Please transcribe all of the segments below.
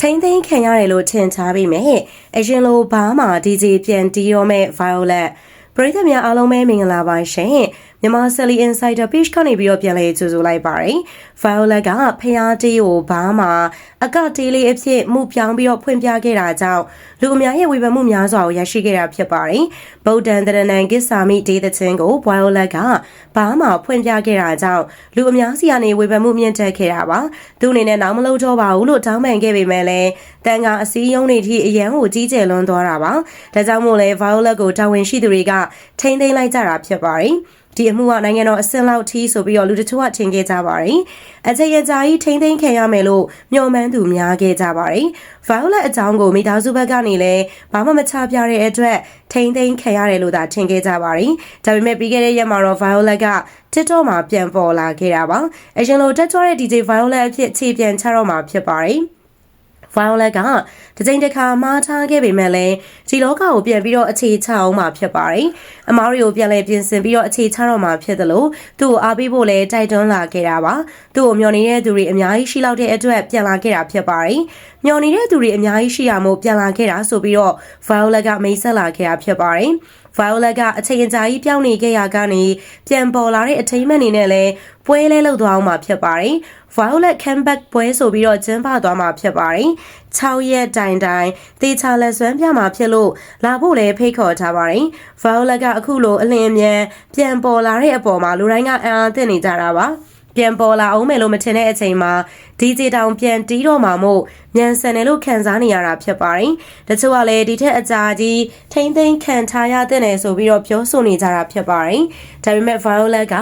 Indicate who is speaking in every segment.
Speaker 1: ထိမ့်သိမ်းခံရတယ်လို့ထင်ရှားပေမဲ့အရင်လိုဘားမှာ DJ ပြန်တီးရောမဲ့ Violet ပရိသတ်များအားလုံးပဲမင်္ဂလာပါရှင်မြန်မာ Sally Insider Page ကနေပြီးတော့ပြန်လည်ကြိုဆိုလိုက်ပါတယ် Violet ကဖျားတီးကိုဘားမှာအကတေးလေးအဖြစ်မှုပြောင်းပြီးတော့ဖွင့်ပြခဲ့တာကြောင့်လူအများရဲ့ဝေဖန်မှုများစွာကိုရရှိခဲ့တာဖြစ်ပါတယ်ဗုဒ္ဓံတရဏံကိစ္ဆာမိဒေသချင်းကို Violet ကဘားမှာဖွင့်ပြခဲ့တာကြောင့်လူအများစီကနေဝေဖန်မှုမြင့်တက်ခဲ့တာပါသူအနေနဲ့နောက်မလုပ်တော့ပါဘူးလို့တောင်းပန်ခဲ့ပေမဲ့လည်းတန်ကအစည်းအရုံးတွေထိအရန်ကိုကြီးကျယ်လွန်းသွားတာပါဒါကြောင့်မို့လဲ Violet ကိုတာဝန်ရှိသူတွေကထိမ့်သိမ်းလိုက်ကြတာဖြစ်ပါတယ်ဒီအမှုကနိုင်ငံတော်အဆင့်လောက်ထိဆိုပြီးတော့လူတချို့ကထင်ခဲ့ကြပါတယ်။အချက်ရကြကြီးထိမ့်သိမ်းခံရမယ်လို့မျှော်မှန်းသူများခဲ့ကြပါတယ်။ Violet အကြောင်းကိုမိသားစုဘက်ကနေလည်းဘာမှမချပြတဲ့အတွက်ထိမ့်သိမ်းခံရတယ်လို့သာထင်ခဲ့ကြပါတယ်။ဒါပေမဲ့ပြီးခဲ့တဲ့ရက်မှာတော့ Violet က TikTok မှာပြန်ပေါ်လာခဲ့တာပါ။အရင်လိုတက်ကြွတဲ့ DJ Violet အဖြစ်ခြေပြန်ချတော့မှာဖြစ်ပါတယ်။ Violet ကတကြိမ်တစ်ခါမှားထားခဲ့ပေမဲ့လည်းဒီလောကကိုပြန်ပြီးတော့အခြေချအောင်မှာဖြစ်ပါတယ်။အမားတွေကိုပြန်လဲပြင်ဆင်ပြီးတော့အခြေချတော့မှာဖြစ်တယ်လို့သူ့ကိုအားပေးဖို့လည်းတိုက်တွန်းလာခဲ့တာပါ။သူ့ကိုမျှော်နေတဲ့သူတွေအများကြီးရှိလောက်တဲ့အတွက်ပြန်လာခဲ့တာဖြစ်ပါတယ်။မျှော်နေတဲ့သူတွေအများကြီးရှိရမို့ပြန်လာခဲ့တာဆိုပြီးတော့ Violet ကမိတ်ဆက်လာခဲ့တာဖြစ်ပါတယ်။ Violet ကအချိန်အကြာကြီးပြောင်းနေခဲ့ရကနေပြန်ပေါ်လာတဲ့အထိမ်းအမှတ်အနေနဲ့လည်းပွဲလဲလှုပ်သွားအောင်မှာဖြစ်ပါတယ်။ Violet comeback ပွဲဆိုပြီးတော့ကျင်းပသွားမှာဖြစ်ပါတယ်။6ရက်တိုင်တိုင်တေချာလက်စွမ်းပြမှာဖြစ်လို့လာဖို့လည်းဖိတ်ခေါ်ထားပါတယ်။ Violet ကအခုလိုအလင်းအမြန်ပြန်ပေါ်လာတဲ့အပေါ်မှာလူတိုင်းကအံ့အားသင့်နေကြတာပါ။ ပြန်ပေါ်လာအောင်မယ်လို့မထင်တဲ့အချိန်မှာ DJ တောင်ပြန်တီးတော့မှာမို့မြန်ဆန်တယ်လို့ခံစားနေရတာဖြစ်ပါတယ်။တချို့ကလည်းဒီထက်အကြာကြီးထိမ့်သိမ်းခံထားရတဲ့နယ်ဆိုပြီးတော့ပြောဆိုနေကြတာဖြစ်ပါတယ်။ဒါပေမဲ့ Violet က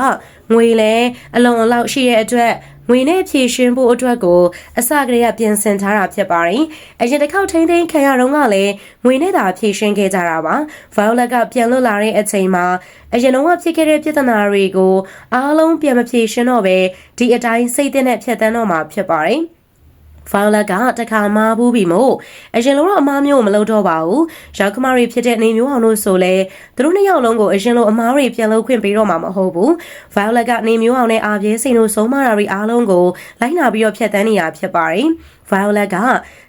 Speaker 1: ငွေလဲအလုံးအလောက်ရှိတဲ့အတွက် ငွေနဲ့ဖြည့်ရှင်းဖို့အတွက်ကိုအစကတည်းကပြင်ဆင်ထားတာဖြစ်ပါတယ်။အရင်တစ်ခေါက်ထိန်းသိမ်းခံရတော့ကလည်းငွေနဲ့သာဖြည့်ရှင်းခဲ့ကြတာပါ။ Violet ကပြန်လွတ်လာတဲ့အချိန်မှာအရင်တော့ဖြစ်ခဲ့တဲ့ပြဿနာတွေကိုအားလုံးပြန်မဖြည့်ရှင်းတော့ပဲဒီအတိုင်းစိတ်သက်နဲ့ဖြတ်တန်းတော့မှာဖြစ်ပါတယ်။ Violet ကတခါမားဘူးပြီမို့အရင်လိုတော့အမားမျိုးမလုပ်တော့ပါဘူး။ရောက်ခမတွေဖြစ်တဲ့နေမျိုးအောင်တို့ဆိုလဲသူတို့နှစ်ယောက်လုံးကိုအရင်လိုအမားတွေပြန်လုပ်ခွင့်ပေးတော့မှာမဟုတ်ဘူး။ Violet ကနေမျိုးအောင်နဲ့အာပြဲစိန်တို့ဆုံးမတာတွေအားလုံးကိုလိုက်နာပြီးတော့ဖြတ်တန်းနေရဖြစ်ပါတယ်။ Violet က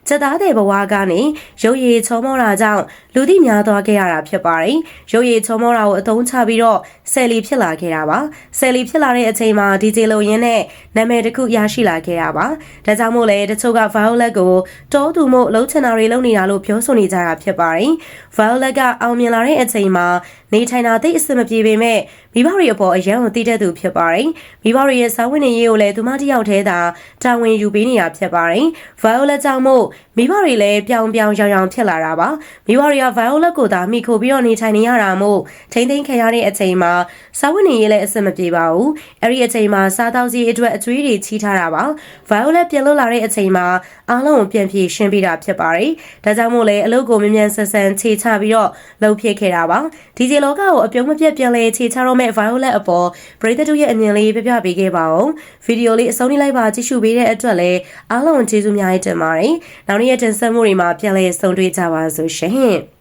Speaker 1: စက်သားတဲ့ဘဝကနေရုပ်ရည်ချောမောတာကြောင့်လူသိများသွားခဲ့ရတာဖြစ်ပါတယ်။ရုပ်ရည်ချောမောတာကိုအသုံးချပြီးတော့ဆယ်လီဖြစ်လာခဲ့တာပါ။ဆယ်လီဖြစ်လာတဲ့အချိန်မှာ DJ လုံရင်းနဲ့နာမည်တစ်ခုရရှိလာခဲ့တာပါ။ဒါကြောင့်မို့လဲတချို့က Violet ကိုတောသူမို့လှုပ်ချင်တာတွေလုပ်နေတာလို့ပြောဆိုနေကြတာဖြစ်ပါတယ်။ Violet ကအောင်မြင်လာတဲ့အချိန်မှာနေထိုင်တာသိအဆင်မပြေပေမဲ့မိဘတွေအပေါ်အယံကိုတည်တတ်သူဖြစ်ပါတယ်။မိဘတွေရဲ့စာဝင်နေရေးကိုလည်းသူမတယောက်တည်းသာတာဝန်ယူပေးနေတာဖြစ်ပါတယ်။ Violet ကြောင့်မို့မိဘတွေလည်းပြောင်ပြောင်ရောင်ရောင်ဖြစ်လာတာပါ။မိဘတွေက Violet ကိုသာမိခိုပြီးတော့နေထိုင်နေရတာမို့ထိမ့်သိမ်းခံရတဲ့အချိန်မှာစာဝင်နေရေးလည်းအဆင်မပြေပါဘူး။အဲ့ဒီအချိန်မှာစားတောက်စီအတွက်အကျွေးတွေချီးထားတာပါ။ Violet ပြန်လွတ်လာတဲ့အချိန်မှာအားလုံးကိုပြန်ပြေရှင်းပေးတာဖြစ်ပါတယ်။ဒါကြောင့်မို့လည်းအလုပ်ကိုမြန်မြန်ဆန်ဆန်ခြေချပြီးတော့လှုပ်ဖြစ်ခဲ့တာပါ။ဒီဂျေလောကကိုအပြုံးမပြတ်ပြန်လဲခြေချတော့မဲ့ Violet အပေါ်ပရိသတ်တို့ရဲ့အမြင်လေးပြပြပေးခဲ့ပါအောင်။ဗီဒီယိုလေးအဆုံးထိလိုက်ပါကြည့်ရှုပေးတဲ့အတွက်လည်းအားလုံးကျေးဇူးများတင်ပါတယ်။နောက်နေ့ရက်တင်ဆက်မှုတွေမှာပြန်လဲဆုံတွေ့ကြပါစို့ရှင်။